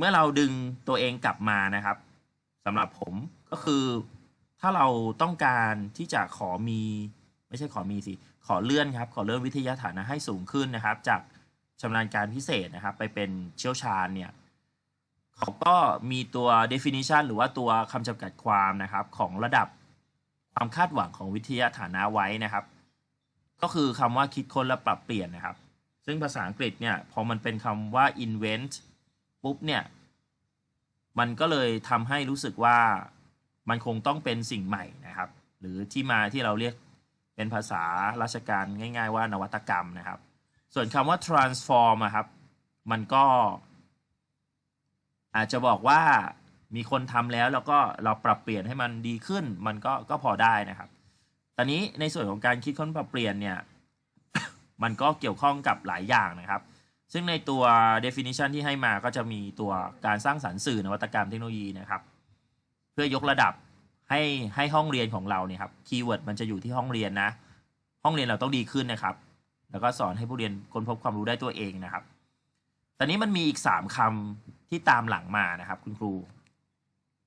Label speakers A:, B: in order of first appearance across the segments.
A: เมื่อเราดึงตัวเองกลับมานะครับสำหรับผมก็คือถ้าเราต้องการที่จะขอมี ไม่ใช่ขอมีสิ ขอเลื่อนครับ ขอเลื่อนวิทยาฐานะให้สูงขึ้นนะครับ จากชำนาญการพิเศษนะครับ ไปเป็นเชี่ยวชาญเนี่ยเขาก็มีตัว definition หรือว่าตัวคำจำกัดความนะครับ ของระดับความคาดหวังของวิทยาฐานะไว้นะครับ ก็คือคำว่าคิดค้นและปรับเปลี่ยนนะครับ ซึ่งภาษาอังกฤษเนี่ยพอมันเป็นคำว่า invent ปุ๊บเนี่ยมันก็เลยทำให้รู้สึกว่ามันคงต้องเป็นสิ่งใหม่นะครับ หรือที่มาที่เราเรียกเป็นภาษาราชการง่าย ๆ ว่านวัตกรรมนะครับ ส่วนคำว่า transform อะครับ มันก็ อาจจะบอกว่ามีคนทำแล้วแล้วก็เราปรับเปลี่ยนให้มันดีขึ้น มันก็ก็พอได้นะครับ ตอนนี้ในส่วนของการคิดค้นปรับเปลี่ยนเนี่ย มันก็เกี่ยวข้องกับหลายอย่างนะครับ ซึ่งในตัว definition ที่ให้มาก็จะมีตัวการสร้างสรรค์สื่อนวัตกรรมเทคโนโลยีนะครับ เพื่อยกระดับให้ให้ห้องเรียนของเราเนี่ยครับคีย์เวิร์ดมันจะอยู่ที่ห้องเรียนนะ ห้องเรียนเราต้องดีขึ้นนะครับ แล้วก็สอนให้ผู้เรียนค้นพบความรู้ได้ตัวเองนะครับ ตอนนี้มันมีอีกสามคำที่ตามหลังมานะครับ คุณครู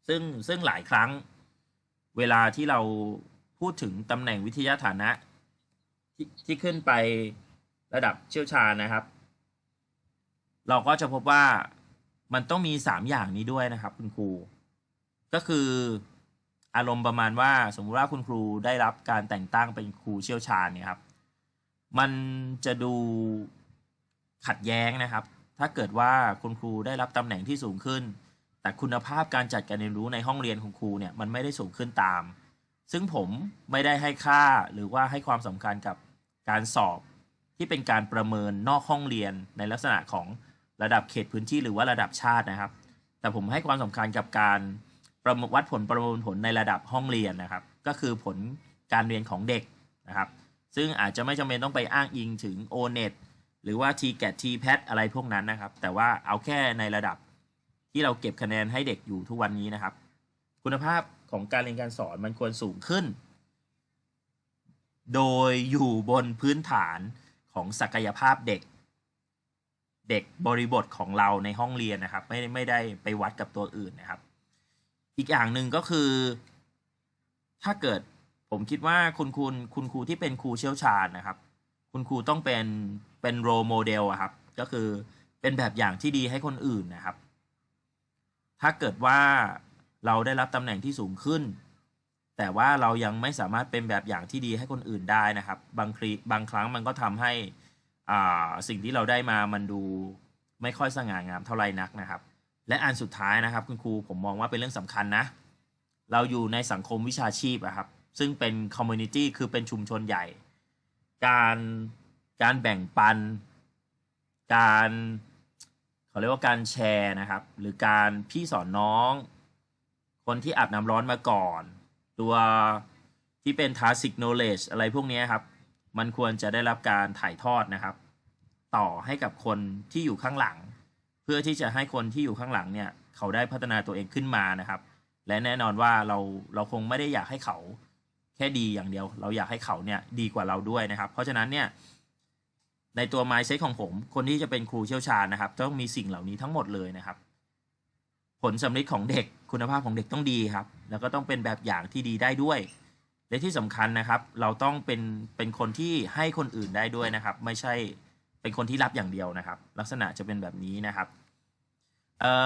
A: ซึ่งซึ่งหลายครั้งเวลาที่เราพูดถึงตำแหน่งวิทยาฐานะที่ที่ขึ้นไประดับเชี่ยวชาญนะครับ เราก็จะพบว่ามันต้องมีสามอย่างนี้ด้วยนะครับ คุณครู ก็คืออารมณ์ประมาณว่าสมมุติว่าคุณครูได้รับการแต่งตั้งเป็นครูเชี่ยวชาญเนี่ยครับ มันจะดูขัดแย้งนะครับ ถ้าเกิดว่าคุณครูได้รับตำแหน่งที่สูงขึ้น แต่คุณภาพการจัดการเรียนรู้ในห้องเรียนของครูเนี่ยมันไม่ได้สูงขึ้นตาม ซึ่งผมไม่ได้ให้ค่าหรือว่าให้ความสำคัญกับการสอบที่เป็นการประเมินนอกห้องเรียนในลักษณะของ ระดับเขตพื้นที่หรือว่าระดับชาตินะครับ แต่ผมให้ความสำคัญกับการประมวัดผลประเมินผลในระดับห้องเรียนนะครับ ก็คือผลการเรียนของเด็กนะครับ ซึ่งอาจจะไม่จำเป็นต้องไปอ้างอิงถึง o n e t หรือว่า t g a t t p a t อะไรพวกนั้นนะครับ แต่ว่าเอาแค่ในระดับที่เราเก็บคะแนนให้เด็กอยู่ทุกวันนี้นะครับ คุณภาพของการเรียนการสอนมันควรสูงขึ้น โดยอยู่บนพื้นฐานของศักยภาพเด็ก เด็กบริบทของเราในห้องเรียนนะครับ ไม่ไม่ได้ไปวัดกับตัวอื่นนะครับ อีกอย่างหนึ่งก็คือ ถ้าเกิดผมคิดว่าคุณคุณคุณครูที่เป็นครูเชี่ยวชาญนะครับ คุณครูต้องเป็นเป็นโรโมเดลครับ ก็คือเป็นแบบอย่างที่ดีให้คนอื่นนะครับ ถ้าเกิดว่าเราได้รับตำแหน่งที่สูงขึ้น แต่ว่าเรายังไม่สามารถเป็นแบบอย่างที่ดีให้คนอื่นได้นะครับ บางครีบางครั้งมันก็ทำให้ สิ่งที่เราได้มามันดูไม่ค่อยสง่างามเท่าไรนักนะครับ และอันสุดท้ายนะครับคุณครูผมมองว่าเป็นเรื่องสำคัญนะ เราอยู่ในสังคมวิชาชีพอะครับ ซึ่งเป็นคอมมูนิตี้คือเป็นชุมชนใหญ่ การการแบ่งปัน การเขาเรียกว่าการแชร์นะครับ หรือการพี่สอนน้อง คนที่อาบน้ำร้อนมาก่อน ตัวที่เป็น tacit knowledge อะไรพวกนี้ครับ มันควรจะได้รับการถ่ายทอดนะครับ ต่อให้กับคนที่อยู่ข้างหลัง เพื่อที่จะให้คนที่อยู่ข้างหลังเนี่ยเขาได้พัฒนาตัวเองขึ้นมานะครับ และแน่นอนว่าเราเราคงไม่ได้อยากให้เขาแค่ดีอย่างเดียว เราอยากให้เขาเนี่ยดีกว่าเราด้วยนะครับ เพราะฉะนั้นเนี่ยในตัว mindset ของผม คนที่จะเป็นครูเชี่ยวชาญนะครับ ต้องมีสิ่งเหล่านี้ทั้งหมดเลยนะครับ ผลสำลิดของเด็กคุณภาพของเด็กต้องดีครับ แล้วก็ต้องเป็นแบบอย่างที่ดีได้ด้วย และที่สำคัญนะครับ เราต้องเป็นเป็นคนที่ให้คนอื่นได้ด้วยนะครับ ไม่ใช่เป็นคนที่รับอย่างเดียวนะครับ ลักษณะจะเป็นแบบนี้นะครับ